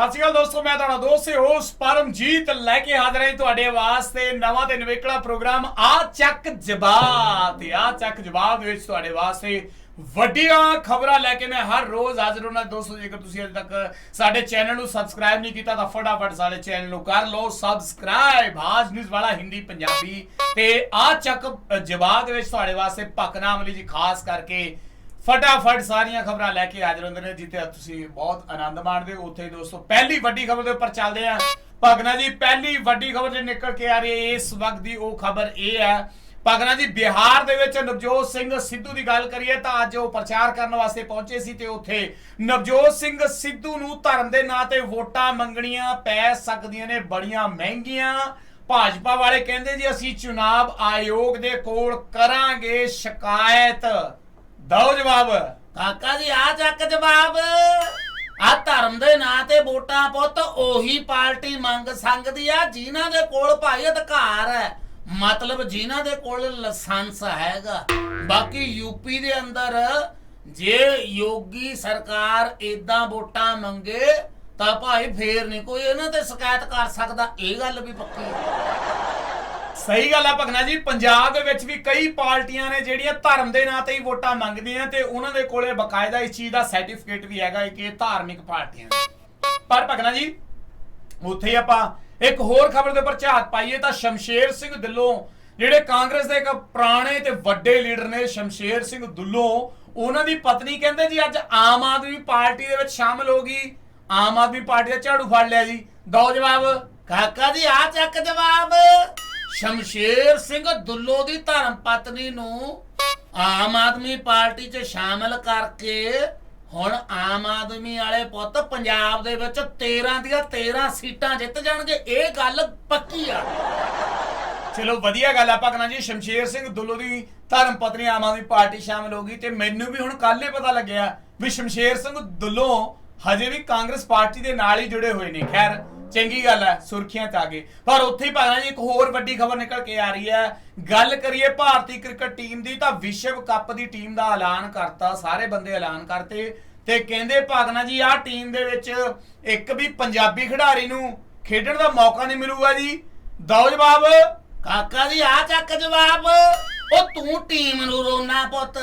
ਸਤਿ ਸ਼੍ਰੀ ਅਕਾਲ ਦੋਸਤੋ, ਮੈਂ ਤੁਹਾਡਾ ਦੋਸਤ ਤੇ ਹੋਸਟ ਪਰਮਜੀਤ ਲੈ ਕੇ ਹਾਜ਼ਰ ਹਾਂ ਤੁਹਾਡੇ ਵਾਸਤੇ ਨਵਾਂ ਤੇ ਨਵੇਕਲਾ ਪ੍ਰੋਗਰਾਮ, ਆ ਚੱਕ ਜਵਾਬ ਆ ਚੱਕ ਜਵਾਬ ਵਿੱਚ ਤੁਹਾਡੇ ਵਾਸਤੇ ਵੱਡੀਆਂ ਖਬਰਾਂ ਲੈ ਕੇ ਮੈਂ ਹਰ ਰੋਜ਼ ਹਾਜ਼ਰ ਹੁੰਦਾ ਦੋਸਤੋ, ਜੇਕਰ ਤੁਸੀਂ ਅਜੇ ਤੱਕ ਸਾਡੇ ਚੈਨਲ ਨੂੰ ਸਬਸਕ੍ਰਾਈਬ ਨਹੀਂ ਕੀਤਾ ਤਾਂ ਫਟਾਫਟ ਸਾਡੇ ਚੈਨਲ ਨੂੰ ਕਰ ਲਓ। ਸਬਸਕ੍ਰਾਈਬ ਹਾਜ ਨਿਊਜ਼ ਵਾਲਾ ਹਿੰਦੀ ਪੰਜਾਬੀ ਤੇ ਆ ਚੱਕ ਜਵਾਬ ਦੇ ਵਿੱਚ ਤੁਹਾਡੇ ਵਾਸਤੇ ਭਕਨਾ ਅਮਲੀ ਜੀ, ਖਾਸ ਕਰਕੇ ਫਟਾਫਟ ਸਾਰੀਆਂ ਖਬਰਾਂ ਲੈ ਕੇ ਹਾਜ਼ਰ ਹੁੰਦੇ ਨੇ ਜਿੱਥੇ ਤੁਸੀਂ ਬਹੁਤ ਆਨੰਦ ਮਾਣਦੇ ਹੋ। ਉੱਥੇ ਦੋਸਤੋ, ਪਹਿਲੀ ਵੱਡੀ ਖਬਰ ਦੇ ਉੱਪਰ ਚੱਲਦੇ ਆ ਭਗਨਾ ਜੀ, ਪਹਿਲੀ ਵੱਡੀ ਖਬਰ ਜੇ ਨਿਕਲ ਕੇ ਆ ਰਹੀ ਹੈ, ਇਸ ਵਕਤ ਦੀ ਉਹ ਖਬਰ ਇਹ ਹੈ। ਭਗਨਾ ਜੀ, ਬਿਹਾਰ ਦੇ ਵਿੱਚ ਨਵਜੋਤ ਸਿੰਘ ਸਿੱਧੂ ਦੀ ਗੱਲ ਕਰੀਏ ਤਾਂ ਅੱਜ ਉਹ ਪ੍ਰਚਾਰ ਕਰਨ ਵਾਸਤੇ ਪਹੁੰਚੇ ਸੀ ਤੇ ਉੱਥੇ ਨਵਜੋਤ ਸਿੰਘ ਸਿੱਧੂ ਨੂੰ ਧਰਮ ਦੇ ਨਾਂ ਤੇ ਵੋਟਾਂ ਮੰਗਣੀਆਂ ਪੈ ਸਕਦੀਆਂ ਨੇ, ਬੜੀਆਂ ਮਹਿੰਗੀਆਂ। ਭਾਜਪਾ ਵਾਲੇ ਕਹਿੰਦੇ ਜੀ, ਅਸੀਂ ਚੁਣਾਵ ਆਯੋਗ ਦੇ ਕੋਲ ਕਰਾਂਗੇ ਸ਼ਿਕਾਇਤ। ਦਓ ਜਵਾਬ। ਕਾਕਾ ਜੀ, ਆ ਚੱਕ ਜਵਾਬ। ਆ ਧਰਮ ਦੇ ਨਾਂ ਤੇ ਵੋਟਾਂ ਪੁੱਤ, ਉਹੀ ਪਾਰਟੀ ਮੰਗ ਸੰਗਦੀ ਆ, ਜਿਨ੍ਹਾਂ ਦੇ ਕੋਲ ਭਾਈ ਅਧਿਕਾਰ ਹੈ। ਮਤਲਬ ਜਿਨ੍ਹਾਂ ਦੇ ਕੋਲ ਲਾਇਸੈਂਸ ਹੈਗਾ। ਬਾਕੀ ਯੂਪੀ ਦੇ ਅੰਦਰ, ਜੇ ਯੋਗੀ ਸਰਕਾਰ ਇਦਾਂ ਵੋਟਾਂ ਮੰਗੇ, ਤਾਂ ਭਾਈ ਫੇਰ ਨਹੀਂ ਕੋਈ ਇਹਨਾਂ ਤੇ ਸ਼ਿਕਾਇਤ ਕਰ ਸਕਦਾ। ਇਹ ਗੱਲ ਵੀ ਪੱਕੀ ਹੈ। ਸਹੀ ਗੱਲ ਆ ਭਗਨਾ ਜੀ, ਪੰਜਾਬ ਦੇ ਵਿੱਚ ਵੀ ਕਈ ਪਾਰਟੀਆਂ ਨੇ ਜਿਹੜੀਆਂ ਧਰਮ ਦੇ ਨਾਂ ਤੇ ਹੀ ਵੋਟਾਂ ਮੰਗਦੀਆਂ ਤੇ ਉਹਨਾਂ ਦੇ ਕੋਲੇ ਬਕਾਇਦਾ ਇਸ ਚੀਜ਼ ਦਾ ਸਰਟੀਫਿਕੇਟ ਵੀ ਹੈਗਾ ਕਿ ਇਹ ਧਾਰਮਿਕ ਪਾਰਟੀਆਂ ਪਰ ਭਗਨਾ ਜੀ, ਉੱਥੇ ਆਪਾਂ ਇੱਕ ਹੋਰ ਖਬਰ ਦੇ ਉੱਪਰ ਝਾਤ ਪਾਈਏ ਤਾਂ ਸ਼ਮਸ਼ੇਰ ਸਿੰਘ ਦਿੱਲੋਂ ਜਿਹੜੇ ਕਾਂਗਰਸ ਦੇ ਇੱਕ ਪੁਰਾਣੇ ਤੇ ਵੱਡੇ ਲੀਡਰ ਨੇ ਸ਼ਮਸ਼ੇਰ ਸਿੰਘ ਦੁੱਲੋਂ, ਉਹਨਾਂ ਦੀ ਪਤਨੀ ਕਹਿੰਦੇ ਜੀ, ਅੱਜ ਆਮ ਆਦਮੀ ਪਾਰਟੀ ਦੇ ਵਿੱਚ ਸ਼ਾਮਲ ਹੋ ਗਈ। ਆਮ ਆਦਮੀ ਪਾਰਟੀ ਦਾ ਝਾੜੂ ਫੜ ਲਿਆ ਜੀ। ਦੋ ਜਵਾਬ, ਕਾਕਾ ਜੀ ਆ ਚੱਕ ਜਵਾਬ। ਸ਼ਮਸ਼ੇਰ ਸਿੰਘ ਦੁੱਲੋ ਦੀ ਧਰਮ ਪਤਨੀ ਨੂੰ ਆਮ ਆਦਮੀ ਪਾਰਟੀ 'ਚ ਸ਼ਾਮਲ ਕਰਕੇ ਹੁਣ ਆਮ ਆਦਮੀ ਵਾਲੇ ਪੁੱਤ ਪੰਜਾਬ ਦੇ ਵਿੱਚ 13 ਦੀਆਂ 13 ਸੀਟਾਂ ਜਿੱਤ ਜਾਣਗੇ। ਇਹ ਗੱਲ ਪੱਕੀ ਆ। ਚਲੋ, ਵਧੀਆ ਗੱਲ ਆ ਭਗਨਾ ਜੀ। ਸ਼ਮਸ਼ੇਰ ਸਿੰਘ ਦੁੱਲੋ ਦੀ ਧਰਮ ਪਤਨੀ ਆਮ ਆਦਮੀ ਪਾਰਟੀ ਸ਼ਾਮਲ ਹੋ ਗਈ ਤੇ ਮੈਨੂੰ ਵੀ ਹੁਣ ਕੱਲ ਹੀ ਪਤਾ ਲੱਗਿਆ ਵੀ ਸ਼ਮਸ਼ੇਰ ਸਿੰਘ ਦੁੱਲੋ ਹਜੇ ਵੀ ਕਾਂਗਰਸ ਪਾਰਟੀ ਦੇ ਨਾਲ ਹੀ ਜੁੜੇ ਹੋਏ ਨੇ। ਖੈਰ ਚੰਗੀ ਗੱਲ ਹੈ, ਸੁਰਖੀਆਂ ਚ ਆ ਗਏ। ਪਰ ਉੱਥੇ ਹੀ ਭਗਨਾ ਜੀ, ਇੱਕ ਹੋਰ ਵੱਡੀ ਖਬਰ ਨਿਕਲ ਕੇ ਆ ਰਹੀ ਹੈ। ਗੱਲ ਕਰੀਏ ਭਾਰਤੀ ਕ੍ਰਿਕਟ ਟੀਮ ਦੀ, ਤਾਂ ਵਿਸ਼ਵ ਕੱਪ ਦੀ ਟੀਮ ਦਾ ਐਲਾਨ ਕਰਤਾ, ਸਾਰੇ ਬੰਦੇ ਐਲਾਨ ਕਰਤੇ। ਤੇ ਕਹਿੰਦੇ ਭਗਨਾ ਜੀ, ਆਹ ਟੀਮ ਦੇ ਵਿੱਚ ਇੱਕ ਵੀ ਪੰਜਾਬੀ ਖਿਡਾਰੀ ਨੂੰ ਖੇਡਣ ਦਾ ਮੌਕਾ ਨਹੀਂ ਮਿਲੂਗਾ ਜੀ। ਦਓ ਜਵਾਬ। ਕਾਕਾ ਜੀ ਆ ਚੱਕ ਜਵਾਬ। ਉਹ ਤੂੰ ਟੀਮ ਨੂੰ ਰੋਣਾ ਪੁੱਤ।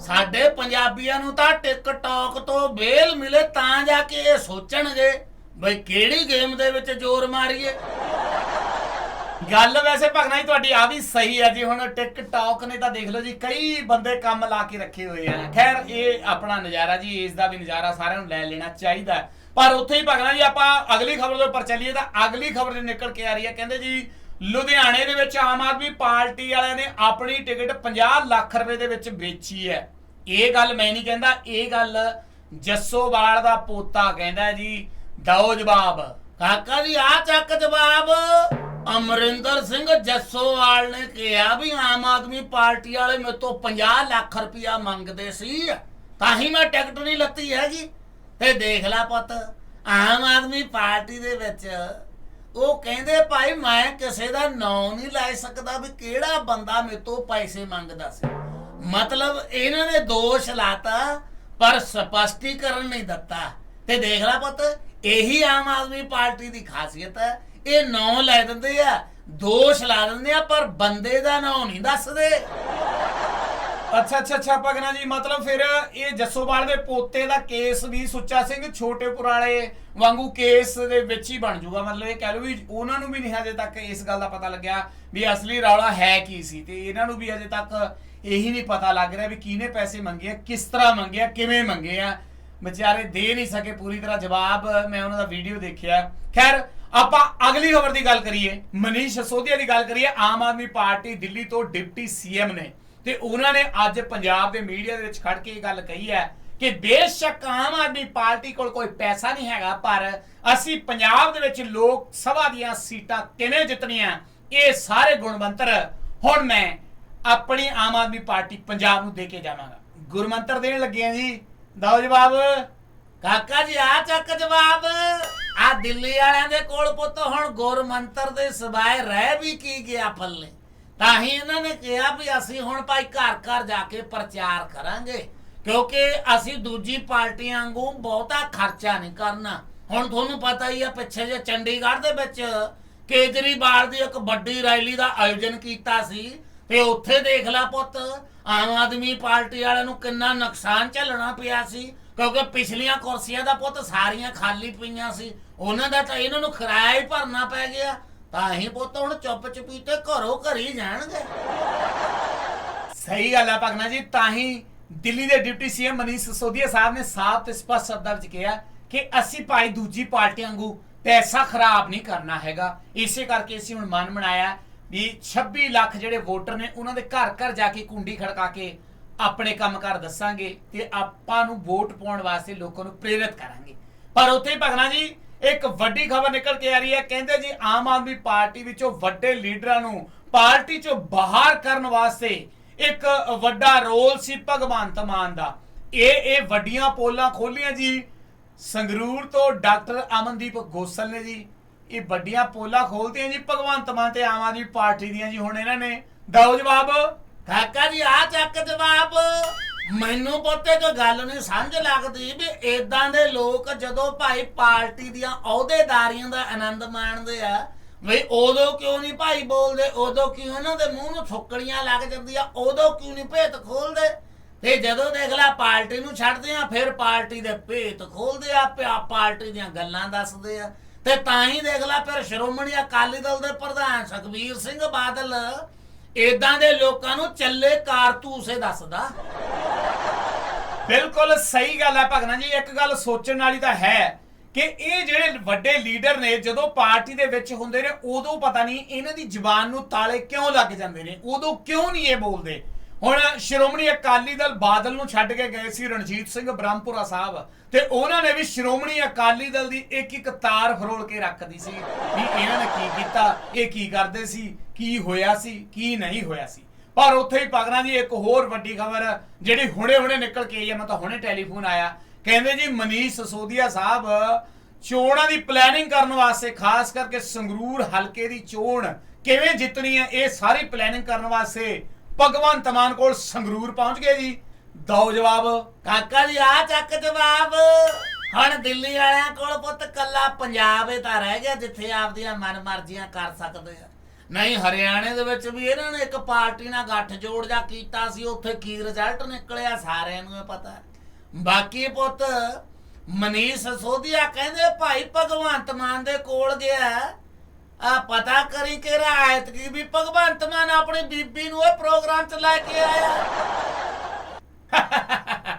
ਸਾਡੇ ਪੰਜਾਬੀਆਂ ਨੂੰ ਤਾਂ ਟਿਕਟੌਕ ਤੋਂ ਬੇਲ ਮਿਲੇ, ਤਾਂ ਜਾ ਕੇ ਇਹ ਸੋਚਣਗੇ। ਬਈ ਕਿਹੜੀ ਗੇਮ ਦੇ ਵਿੱਚ ਜ਼ੋਰ ਮਾਰੀਏ? ਗੱਲ ਵੈਸੇ ਭਗਨਾ ਜੀ, ਤੁਹਾਡੀ ਆ ਵੀ ਸਹੀ ਹੈ ਜੀ। ਹੁਣ ਟਿਕਟੌਕ ਨੇ ਤਾਂ ਦੇਖ ਲਓ ਜੀ, ਕਈ ਬੰਦੇ ਕੰਮ ਲਾ ਕੇ ਰੱਖੇ ਹੋਏ ਆ। ਖੈਰ, ਇਹ ਆਪਣਾ ਨਜ਼ਾਰਾ ਜੀ, ਇਸ ਦਾ ਵੀ ਨਜ਼ਾਰਾ ਸਾਰਿਆਂ ਨੂੰ ਲੈ ਲੈਣਾ ਚਾਹੀਦਾ ਪਰ ਉੱਥੇ ਹੀ ਭਗਨਾ ਜੀ, ਆਪਾਂ ਅਗਲੀ ਖਬਰ ਦੇ ਉੱਪਰ ਚੱਲੀਏ ਤਾਂ ਅਗਲੀ ਖਬਰ ਜੇ ਨਿਕਲ ਕੇ ਆ ਰਹੀ ਹੈ। ਕਹਿੰਦੇ ਜੀ, ਲੁਧਿਆਣੇ ਦੇ ਵਿੱਚ ਆਮ ਆਦਮੀ ਪਾਰਟੀ ਵਾਲਿਆਂ ਨੇ ਆਪਣੀ ਟਿਕਟ 50 ਲੱਖ ਰੁਪਏ ਦੇ ਵਿੱਚ ਵੇਚੀ ਹੈ। ਇਹ ਗੱਲ ਮੈਂ ਨਹੀਂ ਕਹਿੰਦਾ, ਇਹ ਗੱਲ ਜੱਸੋਵਾਲ ਦਾ ਪੋਤਾ ਕਹਿੰਦਾ ਜੀ। ਦਓ ਜਵਾਬ। ਕਾਕਾ ਜੀ ਆ ਚੱਕ ਜਵਾਬ। ਅਮਰਿੰਦਰ ਸਿੰਘ ਜੱਸੋਵਾਲ ਨੇ ਕਿਹਾ ਵੀ ਆਮ ਆਦਮੀ ਪਾਰਟੀ ਵਾਲੇ ਮੇਰੇ ਤੋਂ 50 ਲੱਖ ਰੁਪਇਆ ਮੰਗਦੇ ਸੀ, ਤਾਂ ਹੀ ਮੈਂ ਟਿਕਟ ਨਹੀਂ ਲੱਤੀ ਹੈਗੀ। ਤੇ ਦੇਖ ਲੈ ਪੁੱਤ, ਆਮ ਆਦਮੀ ਪਾਰਟੀ ਦੇ ਵਿੱਚ ਉਹ ਕਹਿੰਦੇ ਭਾਈ, ਮੈਂ ਕਿਸੇ ਦਾ ਨਾਂ ਨਹੀਂ ਲੈ ਸਕਦਾ ਵੀ ਕਿਹੜਾ ਬੰਦਾ ਮੇਰੇ ਤੋਂ ਪੈਸੇ ਮੰਗਦਾ ਸੀ। ਮਤਲਬ ਇਹਨਾਂ ਨੇ ਦੋਸ਼ ਲਾਤਾ, ਪਰ ਸਪਸ਼ਟੀਕਰਨ ਨਹੀਂ ਦਿੱਤਾ। ਤੇ ਦੇਖ ਲੈ ਪੁੱਤ ਇਹੀ ਆਮ ਆਦਮੀ ਪਾਰਟੀ ਦੀ ਖਾਸੀਅਤ ਹੈ। ਇਹ ਨਾਂ ਲੈ ਦਿੰਦੇ ਆ, ਦੋਸ਼ ਲਾ ਦਿੰਦੇ ਆ, ਪਰ ਬੰਦੇ ਦਾ ਨਾਂ ਨਹੀਂ ਦੱਸਦੇ। ਅੱਛਾ ਅੱਛਾ ਅੱਛਾ ਭਗਨਾ ਜੀ, ਮਤਲਬ ਫਿਰ ਇਹ ਜੱਸੋਵਾਲ ਦੇ ਪੋਤੇ ਦਾ ਕੇਸ ਵੀ ਸੁੱਚਾ ਸਿੰਘ ਛੋਟੇਪੁਰ ਵਾਲੇ ਵਾਂਗੂ ਕੇਸ ਦੇ ਵਿੱਚ ਹੀ ਬਣ ਜਾਊਗਾ। ਮਤਲਬ ਇਹ ਕਹਿ ਲਓ ਵੀ ਉਹਨਾਂ ਨੂੰ ਵੀ ਨਹੀਂ ਹਜੇ ਤੱਕ ਇਸ ਗੱਲ ਦਾ ਪਤਾ ਲੱਗਿਆ ਵੀ ਅਸਲੀ ਰੌਲਾ ਹੈ ਕੀ ਸੀ। ਤੇ ਇਹਨਾਂ ਨੂੰ ਵੀ ਹਜੇ ਤੱਕ ਇਹੀ ਨਹੀਂ ਪਤਾ ਲੱਗ ਰਿਹਾ ਵੀ ਕਿਹਨੇ ਪੈਸੇ ਮੰਗੇ ਆ, ਕਿਸ ਤਰ੍ਹਾਂ ਮੰਗੇ ਆ, ਕਿਵੇਂ ਮੰਗੇ ਆ। ਵਿਚਾਰੇ ਦੇ ਨਹੀਂ ਸਕੇ ਪੂਰੀ ਤਰ੍ਹਾਂ ਜਵਾਬ, ਮੈਂ ਉਹਨਾਂ ਦਾ ਵੀਡੀਓ ਦੇਖਿਆ। ਖੈਰ, ਆਪਾਂ ਅਗਲੀ ਖਬਰ ਦੀ ਗੱਲ ਕਰੀਏ, ਮਨੀਸ਼ ਸੋਧੀਆ ਦੀ ਗੱਲ ਕਰੀਏ, ਆਮ ਆਦਮੀ ਪਾਰਟੀ ਦਿੱਲੀ ਤੋਂ ਡਿਪਟੀ ਸੀਐਮ ਨੇ। ਤੇ ਉਹਨਾਂ ਨੇ ਅੱਜ ਪੰਜਾਬ ਦੇ ਮੀਡੀਆ ਦੇ ਵਿੱਚ ਖੜ ਕੇ ਇਹ ਗੱਲ ਕਹੀ ਹੈ ਕਿ ਬੇਸ਼ੱਕ ਆਮ ਆਦਮੀ ਪਾਰਟੀ ਕੋਲ ਕੋਈ ਪੈਸਾ ਨਹੀਂ ਹੈਗਾ, ਪਰ ਅਸੀਂ ਪੰਜਾਬ ਦੇ ਵਿੱਚ ਲੋਕ ਸਭਾ ਦੀਆਂ ਸੀਟਾਂ ਕਿਵੇਂ ਜਿੱਤਣੀਆਂ, ਇਹ ਸਾਰੇ ਗੁਣਵੰਤਰ ਹੁਣ ਮੈਂ ਆਪਣੀ ਆਮ ਆਦਮੀ ਪਾਰਟੀ ਪੰਜਾਬ ਨੂੰ ਦੇ ਕੇ ਜਾਵਾਂਗਾ। ਗੁਰਮੰਤਰ ਦੇਣ ਲੱਗੇ ਆ ਜੀ। ਦਓ ਜਵਾਬ। ਕਾਕਾ ਜੀ, ਆ ਚੱਕ ਜਵਾਬ। ਆ ਦਿੱਲੀ ਵਾਲਿਆਂ ਦੇ ਕੋਲ ਪੁੱਤ, ਹੁਣ ਗੁਰ ਦੇ ਸਿਵਾਏ ਰਹਿ ਵੀ ਕੀ ਗਿਆ ਫੱਲੇ। ਤਾਂ ਹੀ ਇਹਨਾਂ ਨੇ ਕਿਹਾ ਵੀ ਅਸੀਂ ਹੁਣ ਭਾਈ ਘਰ ਘਰ ਜਾ ਕੇ ਪ੍ਰਚਾਰ ਕਰਾਂਗੇ, ਕਿਉਂਕਿ ਅਸੀਂ ਦੂਜੀ ਪਾਰਟੀਆਂ ਵਾਂਗੂ ਬਹੁਤਾ ਖਰਚਾ ਨਹੀਂ ਕਰਨਾ। ਹੁਣ ਤੁਹਾਨੂੰ ਪਤਾ ਹੀ ਆ, ਪਿੱਛੇ ਜੇ ਚੰਡੀਗੜ੍ਹ ਦੇ ਵਿੱਚ ਕੇਜਰੀਵਾਲ ਦੀ ਇੱਕ ਵੱਡੀ ਰੈਲੀ ਦਾ ਆਯੋਜਨ ਕੀਤਾ ਸੀ, ਤੇ ਉੱਥੇ ਦੇਖ ਲੈ ਪੁੱਤ ਆਮ ਆਦਮੀ ਪਾਰਟੀ ਵਾਲਿਆਂ ਨੂੰ ਕਿੰਨਾ ਨੁਕਸਾਨ ਝੱਲਣਾ ਪਿਆ ਸੀ? ਕਿਉਂਕਿ ਪਿਛਲੀਆਂ ਕੁਰਸੀਆਂ ਦਾ ਪੁੱਤ ਸਾਰੀਆਂ ਖਾਲੀ ਪਈਆਂ ਸੀ। ਉਹਨਾਂ ਦਾ ਤਾਂ ਇਹਨਾਂ ਨੂੰ ਕਿਰਾਇਆ ਹੀ ਭਰਨਾ ਪੈ ਗਿਆ। ਤਾਂ ਹੀ ਪੁੱਤ ਹੁਣ ਚੁੱਪ ਚਪੀਤੇ ਘਰੋਂ ਘਰੀ ਜਾਣਗੇ। ਸਹੀ ਗੱਲ ਹੈ ਭਗਨਾ ਜੀ, ਤਾਂ ਹੀ ਦਿੱਲੀ ਦੇ ਡਿਪਟੀ ਸੀਐਮ ਮਨੀਸ਼ ਸਿਸੋਦੀਆ ਸਾਹਿਬ ਨੇ ਸਾਫ਼ ਤੇ ਸਪਸ਼ਟ ਸ਼ਬਦਾਂ ਵਿੱਚ ਕਿਹਾ ਕਿ ਅਸੀਂ ਭਾਈ ਦੂਜੀ ਪਾਰਟੀਆਂ ਵਾਂਗੂ ਪੈਸਾ ਖਰਾਬ ਨਹੀਂ ਕਰਨਾ ਹੈਗਾ। ਇਸੇ ਕਰਕੇ ਅਸੀਂ ਹੁਣ ਮਨ ਬਣਾਇਆ ਵੀ 26 ਲੱਖ ਜਿਹੜੇ ਵੋਟਰ ਨੇ, ਉਹਨਾਂ ਦੇ ਘਰ ਘਰ ਜਾ ਕੇ ਕੁੰਡੀ ਖੜਕਾ ਕੇ ਆਪਣੇ ਕੰਮਕਾਰ ਦੱਸਾਂਗੇ ਤੇ ਆਪਾਂ ਨੂੰ ਵੋਟ ਪਾਉਣ ਵਾਸਤੇ ਲੋਕਾਂ ਨੂੰ ਪ੍ਰੇਰਿਤ ਕਰਾਂਗੇ। ਪਰ ਉੱਥੇ ਹੀ ਭਗਨਾ ਜੀ, ਇੱਕ ਵੱਡੀ ਖਬਰ ਨਿਕਲ ਕੇ ਆ ਰਹੀ ਹੈ। ਕਹਿੰਦੇ ਜੀ, ਆਮ ਆਦਮੀ ਪਾਰਟੀ ਵਿੱਚੋਂ ਵੱਡੇ ਲੀਡਰਾਂ ਨੂੰ ਪਾਰਟੀ ਚੋਂ ਬਾਹਰ ਕਰਨ ਵਾਸਤੇ ਇੱਕ ਵੱਡਾ ਰੋਲ ਸੀ ਭਗਵੰਤ ਮਾਨ ਦਾ। ਇਹ ਇਹ ਵੱਡੀਆਂ ਪੋਲਾਂ ਖੋਲੀਆਂ ਜੀ। ਸੰਗਰੂਰ ਤੋਂ ਡਾਕਟਰ ਅਮਨਦੀਪ ਗੋਸਲ ਨੇ ਜੀ। ਇਹ ਵੱਡੀਆਂ ਪੋਲਾਂ ਖੋਲਤੀਆਂ ਜੀ, ਭਗਵੰਤ ਮਾਨ ਤੇ ਆਮ ਆਦਮੀ ਪਾਰਟੀ ਦੀਆਂ ਜੀ ਹੁਣ ਇਹਨਾਂ ਨੇ। ਦਓ ਜਵਾਬ। ਕਾਕਾ ਜੀ ਆ ਚੱਕ ਜਵਾਬ। ਮੈਨੂੰ ਪੁੱਤੇ ਕੋਈ ਗੱਲ ਨਹੀਂ ਸਮਝ ਲੱਗਦੀ ਵੀ ਇਦਾਂ ਦੇ ਲੋਕ ਜਦੋਂ ਭਾਈ ਪਾਰਟੀ ਦੀਆਂ ਅਹੁਦੇਦਾਰੀਆਂ ਦਾ ਆਨੰਦ ਮਾਣਦੇ ਆ, ਵੀ ਉਦੋਂ ਕਿਉਂ ਨਹੀਂ ਭਾਈ ਬੋਲਦੇ? ਉਦੋਂ ਕਿਉਂ ਉਹਨਾਂ ਦੇ ਮੂੰਹ ਨੂੰ ਥੁੱਕੜੀਆਂ ਲੱਗ ਜਾਂਦੀਆਂ? ਉਦੋਂ ਕਿਉਂ ਨਹੀਂ ਭੇਤ ਖੋਲਦੇ? ਤੇ ਜਦੋਂ ਦੇਖ ਲੈ, ਪਾਰਟੀ ਨੂੰ ਛੱਡਦੇ ਆ, ਫਿਰ ਪਾਰਟੀ ਦੇ ਭੇਤ ਖੋਲਦੇ ਆ ਪਾਰਟੀ ਦੀਆਂ ਗੱਲਾਂ ਦੱਸਦੇ ਆ। ਤੇ ਤਾਂ ਹੀ ਦੇਖ ਲੈ ਫਿਰ ਸ਼੍ਰੋਮਣੀ ਅਕਾਲੀ ਦਲ ਦੇ ਪ੍ਰਧਾਨ ਸੁਖਬੀਰ ਸਿੰਘ ਬਾਦਲ ਇਦਾਂ ਦੇ ਲੋਕਾਂ ਨੂੰ ਚੱਲੇ ਕਾਰਤੂਸੇ ਦੱਸਦਾ। ਬਿਲਕੁਲ ਸਹੀ ਗੱਲ ਹੈ ਭਗਨਾ ਜੀ, ਇੱਕ ਗੱਲ ਸੋਚਣ ਵਾਲੀ ਤਾਂ ਹੈ ਕਿ ਇਹ ਜਿਹੜੇ ਵੱਡੇ ਲੀਡਰ ਨੇ, ਜਦੋਂ ਪਾਰਟੀ ਦੇ ਵਿੱਚ ਹੁੰਦੇ ਨੇ, ਉਦੋਂ ਪਤਾ ਨਹੀਂ ਇਹਨਾਂ ਦੀ ਜ਼ੁਬਾਨ ਨੂੰ ਤਾਲੇ ਕਿਉਂ ਲੱਗ ਜਾਂਦੇ ਨੇ, ਉਦੋਂ ਕਿਉਂ ਨਹੀਂ ਇਹ ਬੋਲਦੇ? ਹੁਣ ਸ਼੍ਰੋਮਣੀ ਅਕਾਲੀ ਦਲ ਬਾਦਲ ਨੂੰ ਛੱਡ ਕੇ ਗਏ ਸੀ ਰਣਜੀਤ ਸਿੰਘ ਬ੍ਰਹਮਪੁਰਾ ਸਾਹਿਬ ਤੇ ਉਹਨਾਂ ਨੇ ਵੀ ਸ਼੍ਰੋਮਣੀ ਅਕਾਲੀ ਦਲ ਦੀ ਇੱਕ ਇੱਕ ਤਾਰ ਫਰੋਲ ਕੇ ਰੱਖਦੀ ਸੀ ਵੀ ਇਹਨਾਂ ਨੇ ਕੀ ਕੀਤਾ, ਇਹ ਕੀ ਕਰਦੇ ਸੀ, ਕੀ ਹੋਇਆ ਸੀ, ਕੀ ਨਹੀਂ ਹੋਇਆ ਸੀ। ਪਰ ਉੱਥੇ ਹੀ ਪਗਨਾ ਜੀ ਇੱਕ ਹੋਰ ਵੱਡੀ ਖਬਰ, ਜਿਹੜੀ ਹੁਣੇ-ਹੁਣੇ ਨਿਕਲ ਕੇ ਆਈ ਹੈ ਮੈਂ ਤਾਂ ਹੁਣੇ ਟੈਲੀਫੋਨ ਆਇਆ, ਕਹਿੰਦੇ ਜੀ ਮਨੀਸ਼ ਸਸੋਦੀਆ ਸਾਹਿਬ ਚੋਣਾਂ ਦੀ ਪਲੈਨਿੰਗ ਕਰਨ ਵਾਸਤੇ, ਖਾਸ ਕਰਕੇ ਸੰਗਰੂਰ ਹਲਕੇ ਦੀ ਚੋਣ ਕਿਵੇਂ ਜਿੱਤਣੀ ਹੈ, ਇਹ ਸਾਰੀ ਪਲੈਨਿੰਗ ਕਰਨ ਵਾਸਤੇ ਭਗਵੰਤ ਮਾਨ ਕੋਲ ਸੰਗਰੂਰ ਪਹੁੰਚ ਗਏ ਜੀ। ਦੋ ਜਵਾਬ। ਕਾਕਾ ਜੀ, ਆ ਚੱਕ ਜਵਾਬ। ਹੁਣ ਦਿੱਲੀ ਵਾਲਿਆਂ ਕੋਲ ਪੁੱਤ ਕੱਲਾ ਪੰਜਾਬ ਹੀ ਤਾਂ ਰਹਿ ਗਿਆ, ਜਿੱਥੇ ਆਪਦੀਆਂ ਮਨਮਰਜ਼ੀਆਂ ਕਰ ਸਕਦੇ ਆ। ਨਹੀਂ, ਹਰਿਆਣੇ ਦੇ ਵਿੱਚ ਵੀ ਇਹਨਾਂ ਨੇ ਇੱਕ ਪਾਰਟੀ ਨਾਲ ਗੱਠ ਜੋੜ ਜਾ ਕੀਤਾ ਸੀ, ਉੱਥੇ ਕੀ ਰਿਜ਼ਲਟ ਨਿਕਲਿਆ ਸਾਰਿਆਂ ਨੂੰ ਇਹ ਪਤਾ। ਬਾਕੀ ਪੁੱਤ, ਮਨੀਸ਼ ਸੋਧੀਆ ਕਹਿੰਦੇ, ਭਾਈ ਭਗਵੰਤ ਮਾਨ ਦੇ ਕੋਲ ਗਿਆ ਆ ਪਤਾ ਕਰੀ ਕਿ ਰਾਇਤ ਕੀ ਵੀ ਭਗਵੰਤ ਮਾਨ ਆਪਣੀ ਬੀਬੀ ਨੂੰ ਇਹ ਪ੍ਰੋਗਰਾਮ ਚ ਲੈ ਕੇ ਆਇਆ।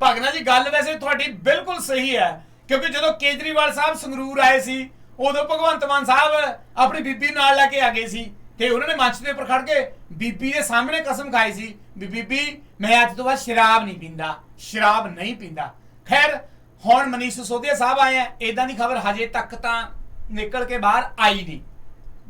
ਭਗਨਾ ਜੀ, ਗੱਲ ਵੈਸੇ ਤੁਹਾਡੀ ਬਿਲਕੁਲ ਸਹੀ ਹੈ, ਕਿਉਂਕਿ ਜਦੋਂ ਕੇਜਰੀਵਾਲ ਸਾਹਿਬ ਸੰਗਰੂਰ ਆਏ ਸੀ, ਉਦੋਂ ਭਗਵੰਤ ਮਾਨ ਸਾਹਿਬ ਆਪਣੀ ਬੀਬੀ ਨਾਲ ਲੈ ਕੇ ਆ ਗਏ ਸੀ ਤੇ ਉਹਨਾਂ ਨੇ ਮੰਚ ਦੇ ਉੱਪਰ ਖੜ ਕੇ ਬੀਬੀ ਦੇ ਸਾਹਮਣੇ ਕਸਮ ਖਾਈ ਸੀ ਵੀ ਬੀਬੀ, ਮੈਂ ਅੱਜ ਤੋਂ ਬਾਅਦ ਸ਼ਰਾਬ ਨਹੀਂ ਪੀਂਦਾ, ਸ਼ਰਾਬ ਨਹੀਂ ਪੀਂਦਾ। ਖੈਰ, ਹੁਣ ਮਨੀਸ਼ ਸੋਧਿਆ ਸਾਹਿਬ ਆਏ ਆ ਇਦਾਂ ਦੀ ਖਬਰ ਹਜੇ ਤੱਕ ਤਾਂ ਨਿਕਲ ਕੇ ਬਾਹਰ ਆਈ ਨਹੀਂ।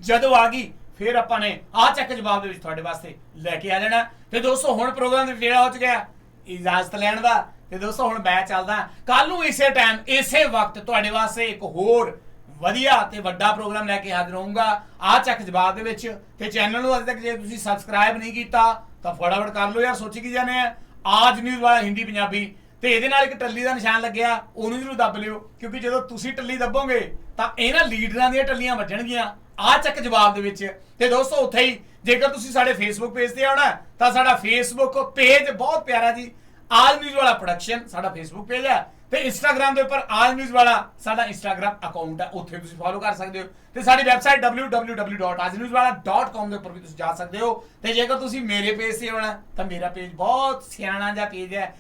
ਜਦੋਂ ਆ ਗਈ, ਫਿਰ ਆਪਾਂ ਨੇ ਆ ਚੱਕ ਜਵਾਬ ਦੇ ਵਿੱਚ ਤੁਹਾਡੇ ਵਾਸਤੇ ਲੈ ਕੇ ਆ ਜਾਣਾ। ਤੇ ਦੋਸਤੋ, ਹੁਣ ਪ੍ਰੋਗਰਾਮ ਦੇ ਜਿਹੜਾ ਹੋ ਗਿਆ ਇਜਾਜ਼ਤ ਲੈਣ ਦਾ। ਤੇ ਦੋਸਤੋ, ਹੁਣ ਬੈ ਚੱਲਦਾ। ਕੱਲ ਨੂੰ ਇਸੇ ਟਾਈਮ ਇਸੇ ਵਕਤ ਤੁਹਾਡੇ ਵਾਸਤੇ ਇੱਕ ਹੋਰ ਵਧੀਆ ਤੇ ਵੱਡਾ ਪ੍ਰੋਗਰਾਮ ਲੈ ਕੇ ਹਾਜ਼ਰ ਹੋਊਗਾ। ਆ ਚੱਕ ਜਵਾਬ ਦੇ ਵਿੱਚ। ਤੇ ਚੈਨਲ ਨੂੰ ਅਜੇ ਤੱਕ ਜੇ ਤੁਸੀਂ ਸਬਸਕ੍ਰਾਈਬ ਨਹੀਂ ਕੀਤਾ, ਤਾਂ ਫਟਾਫਟ ਕਰ ਲਓ ਯਾਰ, ਸੋਚੀ ਕੀ ਜਾਣੇ ਆ? ਆਜ ਨਿਊਜ਼ ਵਾਲਾ ਹਿੰਦੀ ਪੰਜਾਬੀ। ਤੇ ਇਹਦੇ ਨਾਲ ਇੱਕ ਟੱਲੀ ਦਾ ਨਿਸ਼ਾਨ ਲੱਗਿਆ, ਉਹਨੂੰ ਜ਼ਰੂਰ ਦੱਬ ਲਿਓ। ਕਿਉਂਕਿ ਜਦੋਂ ਤੁਸੀਂ ਟੱਲੀ ਦੱਬੋਗੇ ਤਾਂ ਇਹਨਾਂ ਲੀਡਰਾਂ ਦੀਆਂ ਟੱਲੀਆਂ ਵੱਜਣਗੀਆਂ। ਆ ਚੱਕ ਜਵਾਬ ਦੇ ਵਿੱਚ। ਤੇ ਦੋਸਤੋ, ਉੱਥੇ ਹੀ ਜੇਕਰ ਤੁਸੀਂ ਸਾਡੇ ਫੇਸਬੁੱਕ ਪੇਜ ਤੇ ਆਉਣਾ, ਤਾਂ ਸਾਡਾ ਫੇਸਬੁੱਕ ਪੇਜ ਬਹੁਤ ਪਿਆਰਾ ਜੀ। ਆਲ ਨਿਊਜ਼ ਵਾਲਾ ਪ੍ਰੋਡਕਸ਼ਨ ਸਾਡਾ ਫੇਸਬੁੱਕ ਪੇਜ ਹੈ। ਤੇ ਇੰਸਟਾਗ੍ਰam ਦੇ ਉੱਪਰ ਆਲ ਨਿਊਜ਼ ਵਾਲਾ ਸਾਡਾ ਇੰਸਟਾਗ੍ਰam ਅਕਾਊਂਟ ਹੈ। ਉੱਥੇ ਤੁਸੀਂ ਫੋਲੋ ਕਰ ਸਕਦੇ ਹੋ। ਤੇ ਸਾਡੀ ਵੈਬਸਾਈਟ www.ajnewswala.com ਦੇ ਉੱਪਰ ਵੀ ਤੁਸੀਂ ਜਾ ਸਕਦੇ ਹੋ। ਤੇ ਜੇਕਰ ਤੁਸੀਂ ਮੇਰੇ ਪੇਜ ਤੇ ਆਉਣਾ, ਤਾਂ ਮੇਰਾ ਪੇਜ ਬਹੁਤ ਸਿਆਣਾ ਜਿਹਾ ਪੇਜ ਹੈ।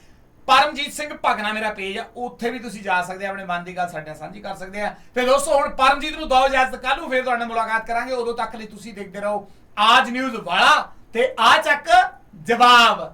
ਪਰਮਜੀਤ ਸਿੰਘ ਭਗਨਾ ਮੇਰਾ ਪੇਜ ਆ, ਉੱਥੇ ਵੀ ਤੁਸੀਂ ਜਾ ਸਕਦੇ ਆ, ਆਪਣੇ ਮਨ ਦੀ ਗੱਲ ਸਾਡੇ ਨਾਲ ਸਾਂਝੀ ਕਰ ਸਕਦੇ ਆ। ਤੇ ਦੋਸਤੋ, ਹੁਣ ਪਰਮਜੀਤ ਨੂੰ ਦੋ ਇਜਾਜ਼ਤ ਕੱਲ ਨੂੰ ਫੇਰ ਤੁਹਾਡੇ ਨਾਲ ਮੁਲਾਕਾਤ ਕਰਾਂਗੇ, ਉਦੋਂ ਤੱਕ ਲਈ ਤੁਸੀਂ ਦੇਖਦੇ ਰਹੋ ਆਜ ਨਿਊਜ਼ ਵਾਲਾ ਤੇ ਆ ਚੱਕ ਜਵਾਬ।